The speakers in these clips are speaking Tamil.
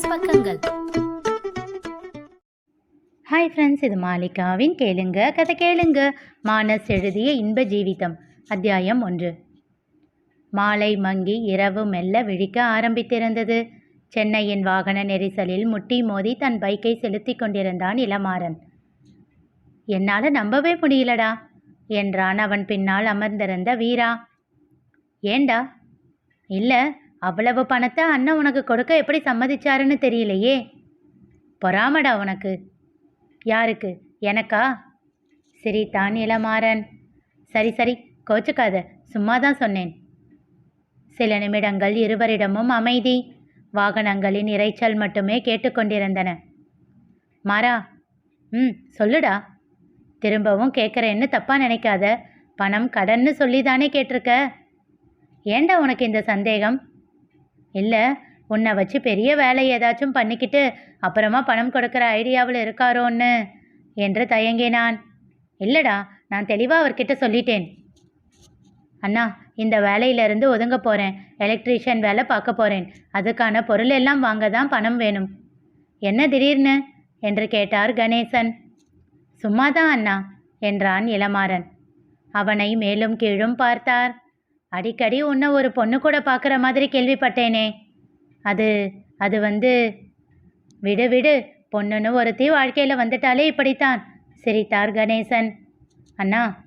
மானஸ் பக்கங்கள். ஹாய் ஃப்ரெண்ட்ஸ் இது மாலிகாவின் கேளுங்க கதை கேளுங்க. மானஸ் எழுதிய இன்ப ஜீவிதம் அத்தியாயம் ஒன்று. மாலை மங்கி இரவு மெல்ல விழிக்க ஆரம்பித்திருந்தது. சென்னையின் வாகன நெரிசலில் முட்டி மோதி தன் பைக்கை செலுத்தி கொண்டிருந்தான் இளமாறன். என்னால் நம்பவே முடியலடா என்றான் அவன் பின்னால் அமர்ந்திருந்த வீரா. ஏண்டா? இல்லை அவ்வளவு பணத்தை அண்ணன் உனக்கு கொடுக்க எப்படி சம்மதிச்சாருன்னு தெரியலையே. பொறாமடா உனக்கு. யாருக்கு? எனக்கா? சரி தான் இளமாறன். சரி சரி கோச்சுக்காத. சும்மா தான் சொன்னேன். சில நிமிடங்கள் இருவரிடமும் அமைதி. வாகனங்களின் இரைச்சல் மட்டுமே கேட்டுக்கொண்டிருந்தன. மாறா ம் சொல்லுடா. திரும்பவும் கேட்குறேன்னு தப்பாக நினைக்காத. பணம் கடன்னு சொல்லி தானே கேட்டிருக்க? ஏண்டா உனக்கு இந்த சந்தேகம்? இல்லை உன்னை வச்சு பெரிய வேலை ஏதாச்சும் பண்ணிக்கிட்டு அப்புறமா பணம் கொடுக்குற ஐடியாவில் இருக்காரோன்னு என்று தயங்கினான். இல்லைடா நான் தெளிவாக அவர்கிட்ட சொல்லிட்டேன். அண்ணா இந்த வேலையிலிருந்து ஒதுங்க போகிறேன் எலக்ட்ரீஷியன் வேலை பார்க்க போகிறேன் அதுக்கான பொருள் எல்லாம் வாங்க தான் பணம் வேணும். என்ன திடீர்னு? என்று கேட்டார் கணேசன். சும்மாதான் அண்ணா என்றான் இளமாறன். அவனை மேலும் கீழும் பார்த்தார். அடிக்கடி உன்னை ஒரு பொண்ணு கூட பார்க்குற மாதிரி கேள்விப்பட்டேனே. அது அது வந்து விடு விடு பொண்ணுன்னு ஒருத்தி வாழ்க்கையில் வந்துட்டாலே இப்படித்தான். சிரித்தார் கணேசன். அண்ணா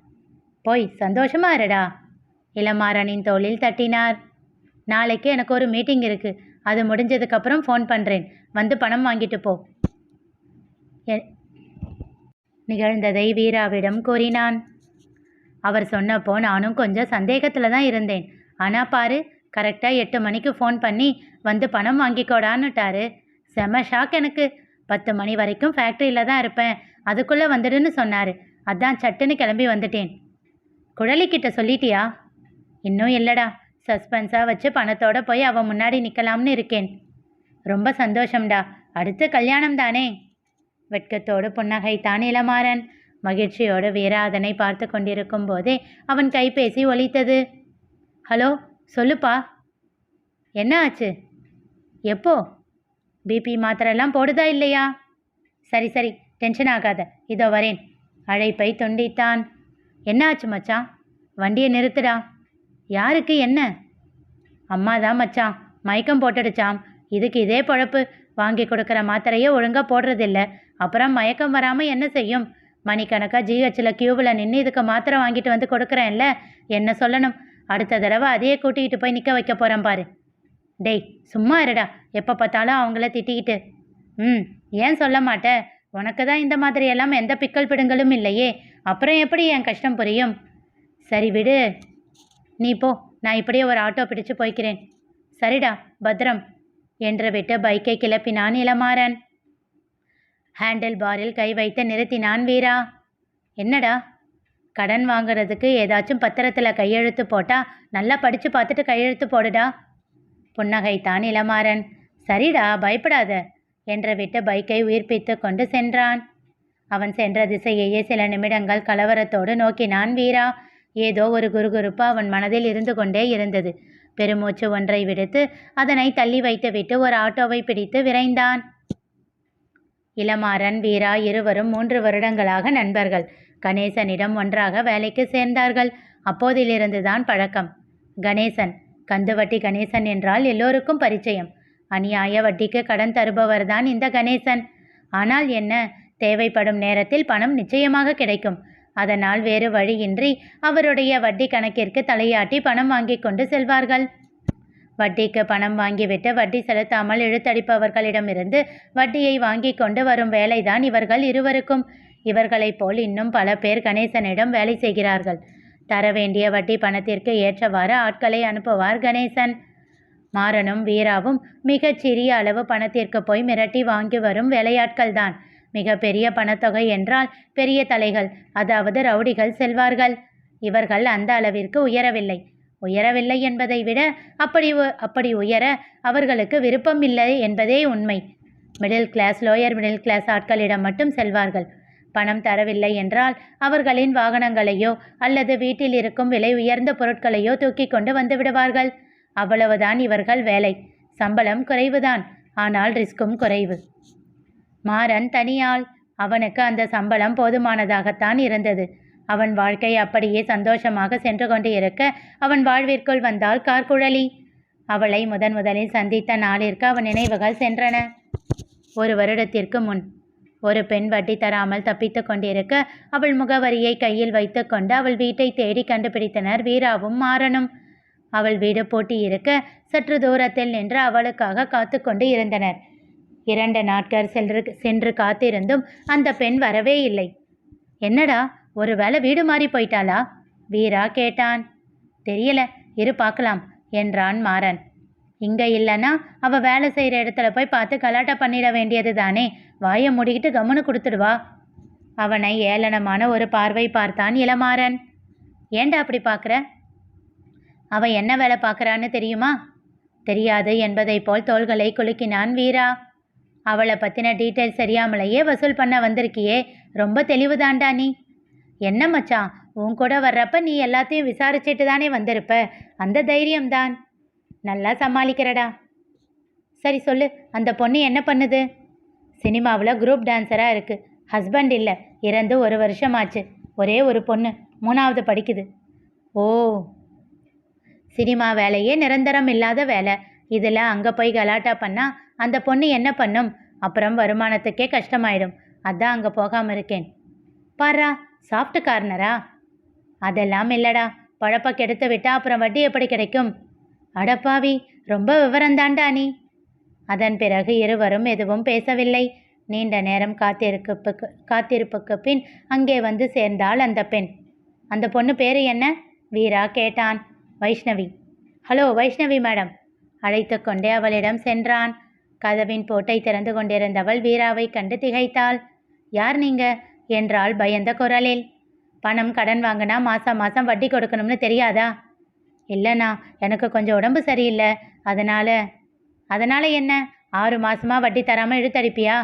போய் சந்தோஷமா இருடா இளமாறனின் தோளில் தட்டினார். நாளைக்கு எனக்கு ஒரு மீட்டிங் இருக்குது அது முடிஞ்சதுக்கப்புறம் ஃபோன் பண்ணுறேன் வந்து பணம் வாங்கிட்டு போ. எ- நிகழ்ந்ததை வீராவிடம் கூறினான். அவர் சொன்னப்போ நானும் கொஞ்சம் சந்தேகத்தில் தான் இருந்தேன். ஆனால் பாரு கரெக்டாக எட்டு மணிக்கு ஃபோன் பண்ணி வந்து பணம் வாங்கிக்கோடான்னுட்டாரு. செம ஷாக் எனக்கு. பத்து மணி வரைக்கும் ஃபேக்ட்ரியில் தான் இருப்பேன். அதுக்குள்ளே வந்துடுன்னு சொன்னார். அதான் சட்டுன்னு கிளம்பி வந்துட்டேன். குழலிக்கிட்ட சொல்லிட்டியா? இன்னும் இல்லைடா. சஸ்பென்ஸாக வச்சு பணத்தோட போய் அவன் முன்னாடி நிற்கலாம்னு இருக்கேன். ரொம்ப சந்தோஷம்டா. அடுத்து கல்யாணம் தானே? வெட்கத்தோடு புன்னகைத்தான் இளமாறன். மகிழ்ச்சியோடு வீரா அதனை பார்த்து கொண்டிருக்கும் போதே அவன் கைபேசி ஒலித்தது. ஹலோ சொல்லுப்பா. என்ன ஆச்சு? எப்போ? பிபி மாத்திரெல்லாம் போடுதா இல்லையா? சரி சரி டென்ஷன் ஆகாத. இதோ வரேன். அழைப்பை துண்டித்தான். என்ன ஆச்சு மச்சான்? வண்டியை நிறுத்துடா. யாருக்கு என்ன? அம்மா தான் மச்சான். மயக்கம் போட்டுடுச்சாம். இதுக்கு இதே பொழப்பு. வாங்கி கொடுக்குற மாத்திரையே ஒழுங்காக போடுறதில்ல. அப்புறம் மயக்கம் வராமல் என்ன செய்யும்? மணிக்கணக்காக ஜிஹெச்சில் க்யூவில் நின்று இதுக்கு மாத்திரை வாங்கிட்டு வந்து கொடுக்குறேன்ல என்ன சொல்லணும்? அடுத்த தடவை அதையே கூட்டிகிட்டு போய் நிற்க வைக்க போகிறேன் பாரு. டேய் சும்மா இருடா. எப்போ பார்த்தாலும் அவங்கள திட்டிக்கிட்டு. ம் ஏன் சொல்ல மாட்ட? உனக்கு தான் இந்த மாதிரி எல்லாம் எந்த பிக்கல் பிடுங்களும் இல்லையே. அப்புறம் எப்படி என் கஷ்டம் புரியும்? சரி விடு. நீ போ. நான் இப்படியே ஒரு ஆட்டோ பிடிச்சு போய்க்கிறேன். சரிடா பத்திரம். என்று விட்டு பைக்கை கிளப்பினான் இளமாறன் ஹேண்டில் பாரில் கை வைத்து நிறுத்தினான் வீரா. என்னடா? கடன் வாங்குறதுக்கு ஏதாச்சும் பத்திரத்தில் கையெழுத்து போட்டால் நல்லா படித்து பார்த்துட்டு கையெழுத்து போடுடா. புன்னகைத்தான் இளமாறன். சரிடா பயப்படாத என்று விட்டு பைக்கை உயிர்ப்பித்து கொண்டு சென்றான். அவன் சென்ற திசையையே சில நிமிடங்கள் கலவரத்தோடு நோக்கினான் வீரா. ஏதோ ஒரு குறுகுறுப்பு அவன் மனதில் இருந்து கொண்டே இருந்தது. பெருமூச்சு ஒன்றை விடுத்து அதனை தள்ளி வைத்துவிட்டு ஒரு ஆட்டோவை பிடித்து விரைந்தான். இளமாறன் வீரா இருவரும் மூன்று வருடங்களாக நண்பர்கள். கணேசனிடம் ஒன்றாக வேலைக்கு சேர்ந்தார்கள். அப்போதிலிருந்துதான் பழக்கம். கணேசன் கந்துவட்டி கணேசன் என்றால் எல்லோருக்கும் பரிச்சயம். அநியாய வட்டிக்கு கடன் தருபவர்தான் இந்த கணேசன். ஆனால் என்ன? தேவைப்படும் நேரத்தில் பணம் நிச்சயமாக கிடைக்கும். அதனால் வேறு வழியின்றி அவருடைய வட்டி கணக்கிற்கு தலையாட்டி பணம் வாங்கிக் கொண்டு செல்வார்கள். வட்டிக்கு பணம் வாங்கிவிட்டு வட்டி செலுத்தாமல் இழுத்தடிப்பவர்களிடமிருந்து வட்டியை வாங்கி கொண்டு வரும் வேலைதான் இவர்கள் இருவருக்கும். இவர்களைப் போல் இன்னும் பல பேர் கணேசனிடம் வேலை செய்கிறார்கள். தர வேண்டிய வட்டி பணத்திற்கு ஏற்றவாறு ஆட்களை அனுப்புவார் கணேசன். மாறனும் வீராவும் மிகச் சிறிய அளவு பணத்திற்கு போய் மிரட்டி வாங்கி வரும் வேலையாட்கள்தான். மிக பெரிய பணத்தொகை என்றால் பெரிய தலைகள் அதாவது ரவுடிகள் செல்வார்கள். இவர்கள் அந்த அளவிற்கு உயரவில்லை. உயரவில்லை என்பதை விட அப்படி உ- அப்படி உயர அவர்களுக்கு விருப்பம் இல்லை என்பதே உண்மை. Middle class lower middle class ஆட்களிடம் மட்டும் செல்வார்கள். பணம் தரவில்லை என்றால் அவர்களின் வாகனங்களையோ அல்லது வீட்டில் இருக்கும் விலை உயர்ந்த பொருட்களையோ தூக்கி கொண்டு வந்து விடுவார்கள். அவ்வளவுதான் இவர்கள் வேலை. சம்பளம் குறைவுதான். ஆனால் ரிஸ்க்கும் குறைவு. மாறன் தனியாள். அவனுக்கு அந்த சம்பளம் போதுமானதாகத்தான் இருந்தது. அவன் வாழ்க்கை அப்படியே சந்தோஷமாக சென்று கொண்டு இருக்க அவன் வாழ்விற்குள் வந்தாள் கார்குழலி அவளை முதன் முதலில் சந்தித்த நாளிற்கு அவன் நினைவுகள் சென்றன. ஒரு வருடத்திற்கு முன் ஒரு பெண் வட்டி தராமல் தப்பித்து கொண்டிருக்க அவள் முகவரியை கையில் வைத்துக்கொண்டு அவள் வீட்டை தேடி கண்டுபிடித்தனர் வீராவும் மாறனும். அவள் வீடு பூட்டி இருக்க சற்று தூரத்தில் நின்று அவளுக்காக காத்து கொண்டு இருந்தனர். இரண்டு நாட்கள் சென்று சென்று காத்திருந்தும் அந்த பெண் வரவே இல்லை. என்னடா? ஒருவேளை வீடு மாறி போயிட்டாளா? வீரா கேட்டான். தெரியல இரு பார்க்கலாம் என்றான் மாறன். இங்க இல்லைன்னா அவ வேலை செய்கிற இடத்துல போய் பார்த்து கலாட்டா பண்ணிட வேண்டியது தானே? வாயை மூடிக்கிட்டு கம்முன்னு கொடுத்துடுவா. அவனை ஏளனமான ஒரு பார்வை பார்த்தான் இளமாறன். ஏண்டா அப்படி பார்க்குற? அவ என்ன வேலை பார்க்குறான்னு தெரியுமா? தெரியாது என்பதைப் போல் தோள்களை குலுக்கினான் வீரா. அவளை பற்றின டீட்டெயில்ஸ் தெரியாமலேயே வசூல் பண்ண வந்திருக்கியே. ரொம்ப தெளிவுதான்டா நீ. என்ன மச்சான்? உன் கூட வர்றப்ப நீ எல்லாத்தையும் விசாரிச்சுட்டு தானே வந்திருப்ப. அந்த தைரியம்தான். நல்லா சமாளிக்கிறடா. சரி சொல்லு அந்த பொண்ணு என்ன பண்ணுது? சினிமாவில் குரூப் டான்ஸராக இருக்குது ஹஸ்பண்ட் இல்லை இறந்து ஒரு வருஷம் ஆச்சு ஒரே ஒரு பொண்ணு மூணாவது படிக்குது. ஓ. சினிமா வேலையே நிரந்தரம் இல்லாத வேலை. இதில் அங்கே போய் கலாட்டா பண்ணால் அந்த பொண்ணு என்ன பண்ணும்? அப்புறம் வருமானத்துக்கே கஷ்டமாயிடும். அதான் அங்கே போகாமல் இருக்கேன். பாரா சாஃப்ட் கார்னரா அதெல்லாம் இல்லடா. பழப்ப கெடுத்து விட்டா அப்புறம் வட்டி எப்படி கிடைக்கும்? அடப்பாவி ரொம்ப விவரந்தாண்டா நீ. அதன் பிறகு இருவரும் எதுவும் பேசவில்லை. நீண்ட நேரம் காத்திருப்புக்கு காத்திருப்புக்கு பின் அங்கே வந்து சேர்ந்தாள் அந்த பெண். அந்த பொண்ணு பேர் என்ன? வீரா கேட்டான். வைஷ்ணவி. Hello Vaishnavi madam. அழைத்து கொண்டே அவளிடம் சென்றான். கதவின் போட்டை திறந்து கொண்டிருந்தவள் வீராவை கண்டு திகைத்தாள். யார் நீங்கள் என்றாள் பயந்த குரலில். பணம் கடன் வாங்கினா மாதம் மாதம் வட்டி கொடுக்கணும்னு தெரியாதா? இல்லைண்ணா எனக்கு கொஞ்சம் உடம்பு சரியில்லை. அதனால் அதனால் என்ன? ஆறு மாசமா வட்டி தராமல் இழுத்தடிப்பியா?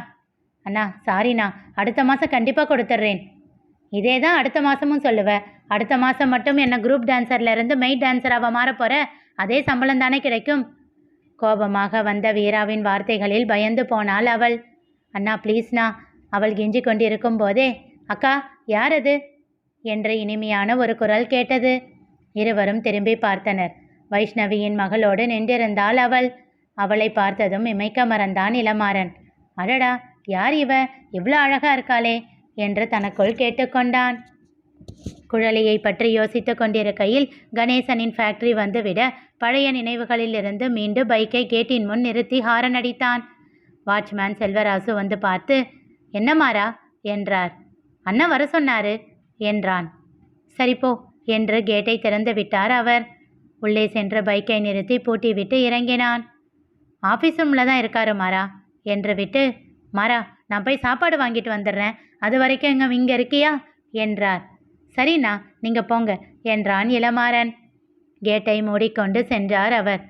அண்ணா சாரிண்ணா. அடுத்த மாதம் கண்டிப்பாக கொடுத்துட்றேன் இதே தான் அடுத்த மாதமும் சொல்லுவ. அடுத்த மாதம் மட்டும் என்ன குரூப் டான்ஸர்லேருந்து இருந்து டான்ஸராக மாற போகிற அதே சம்பளம் தானே கிடைக்கும்? கோபமாக வந்த வீராவின் வார்த்தைகளில் பயந்து போனாள் அவள். அண்ணா ப்ளீஸ்ண்ணா அவள் கெஞ்சி கொண்டிருக்கும் போதே அக்கா யார் அது என்று இனிமையான ஒரு குரல் கேட்டது. இருவரும் திரும்பி பார்த்தனர். வைஷ்ணவியின் மகளோடு நின்றிருந்தாள் அவள். அவளை பார்த்ததும் இமைக்க மறந்தான் இளமாறன். அடடா யார் இவ? இவ்வளோ அழகா இருக்காளே என்று தனக்குள் கேட்டுக்கொண்டான் குழலியை பற்றி யோசித்துக் கொண்டிருக்கையில் கணேசனின் ஃபேக்டரி வந்துவிட பழைய நினைவுகளிலிருந்து மீண்டும் பைக்கை கேட்டின் முன் நிறுத்தி ஹாரன் அடித்தான். வாட்ச்மேன் செல்வராசு வந்து பார்த்து என்ன மாறா? என்றார். அண்ணன் வர சொன்னாரு என்றான். சரி போ என்று கேட்டை திறந்து விட்டார் அவர். உள்ளே சென்று பைக்கை நிறுத்தி பூட்டிவிட்டு இறங்கினான். ஆஃபீஸ் ரூமில் தான் இருக்காரு மாறா என்று விட்டு மாறா நான் போய் சாப்பாடு வாங்கிட்டு வந்துடுறேன். அது வரைக்கும் எங்கே இங்கே இருக்கியா? என்றார். சரிண்ணா நீங்கள் போங்க என்றான் இளமாறன். கேட்டை மூடிக்கொண்டு சென்றார் அவர்.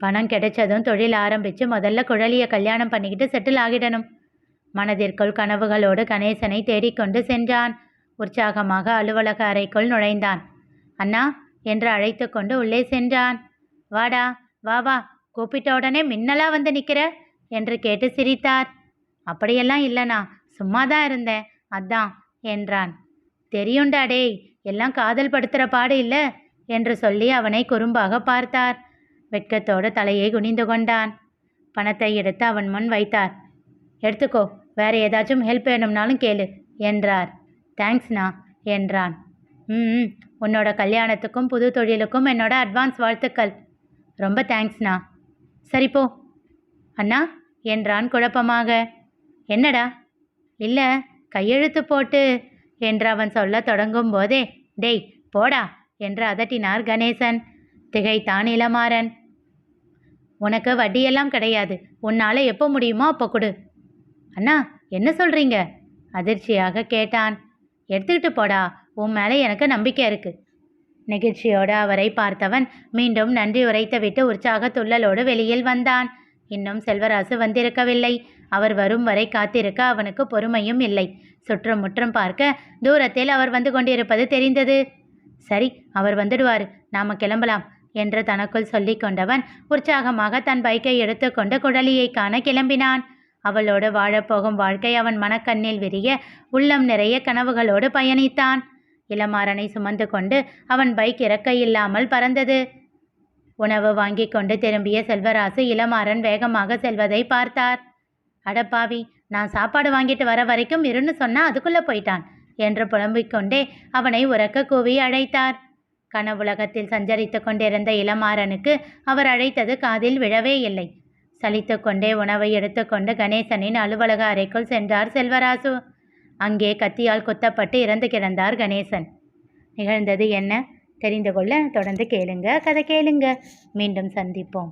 பணம் கிடைச்சதும் தொழில் ஆரம்பித்து முதல்ல குழலியை கல்யாணம் பண்ணிக்கிட்டு செட்டில் ஆகிடணும். மனதிற்குள் கனவுகளோடு கணேசனை தேடிக்கொண்டு சென்றான். உற்சாகமாக அலுவலக அறைக்குள் நுழைந்தான். அண்ணா என்று அழைத்து கொண்டு உள்ளே சென்றான். வாடா வா வா கூப்பிட்ட உடனே மின்னலா வந்து நிற்கிற என்று கேட்டு சிரித்தார். அப்படியெல்லாம் இல்லைண்ணா சும்மா தான் இருந்தேன் அதான் என்றான். தெரியும்டா டேய் எல்லாம் காதல் படுத்துகிற பாடு இல்லை? என்று சொல்லி அவனை குறும்பாக பார்த்தார். வெட்கத்தோடு தலையை குனிந்து கொண்டான். பணத்தை எடுத்து அவன் முன் வைத்தார். எடுத்துக்கோ வேறு ஏதாச்சும் ஹெல்ப் வேணும்னாலும் கேளு என்றார். தேங்க்ஸ்ண்ணா என்றான். ம் உன்னோட கல்யாணத்துக்கும் புது தொழிலுக்கும் என்னோட அட்வான்ஸ் வாழ்த்துக்கள். ரொம்ப தேங்க்ஸ்ண்ணா சரி போ. அண்ணா என்றான் குழப்பமாக. என்னடா? இல்லை கையெழுத்து போட்டு என்று அவன் சொல்ல தொடங்கும் போதே டேய் போடா என்று அதட்டினார் கணேசன். திகைத்தான் இளமாறன் உனக்கு வட்டியெல்லாம் கிடையாது. உன்னால் எப்போ முடியுமோ அப்போ கொடு. அண்ணா என்ன சொல்கிறீங்க அதிர்ச்சியாக கேட்டான். எடுத்துக்கிட்டு போடா உன் மேலே எனக்கு நம்பிக்கை இருக்கு. நெகிழ்ச்சியோடு அவரை பார்த்தவன் மீண்டும் நன்றி உரைத்துவிட்டு உற்சாக துள்ளலோடு வெளியில் வந்தான். இன்னும் செல்வராசு வந்திருக்கவில்லை. அவர் வரும் வரை காத்திருக்க அவனுக்கு பொறுமையும் இல்லை. சுற்றும் முற்றும் பார்க்க தூரத்தில் அவர் வந்து கொண்டிருப்பது தெரிந்தது. சரி அவர் வந்துடுவார். நாம கிளம்பலாம் என்று தனக்குள் சொல்லி கொண்டவன் உற்சாகமாக தன் பைக்கை எடுத்துக்கொண்டு குடலியை காண கிளம்பினான். அவளோடு வாழப்போகும் வாழ்க்கை அவன் மனக்கண்ணில் விரிய உள்ளம் நிறைய கனவுகளோடு பயணித்தான். இளமாறனை சுமந்து கொண்டு அவன் பைக் இறக்கையில்லாமல் பறந்தது. உணவு வாங்கி கொண்டு திரும்பிய செல்வராசு இளமாறன் வேகமாக செல்வதை பார்த்தார். அடப்பாவி நான் சாப்பாடு வாங்கிட்டு வர வரைக்கும் இருன்னு சொன்னா அதுக்குள்ளே போயிட்டான் என்று புலம்பிக் கொண்டே அவனை உறக்க கூவி அழைத்தார். கனவுலகத்தில் சஞ்சரித்து கொண்டிருந்த இளமாறனுக்கு அவர் அழைத்தது காதில் விழவே இல்லை. சலித்து கொண்டே உணவை எடுத்துக்கொண்டு கணேசனின் அலுவலக அறைக்குள் சென்றார் செல்வராசு. அங்கே கத்தியால் குத்தப்பட்டு இறந்து கிடந்தார் கணேசன். நிகழ்ந்தது என்ன? தெரிந்து கொள்ள தொடர்ந்து கேளுங்க. கதை கேளுங்க. மீண்டும் சந்திப்போம்.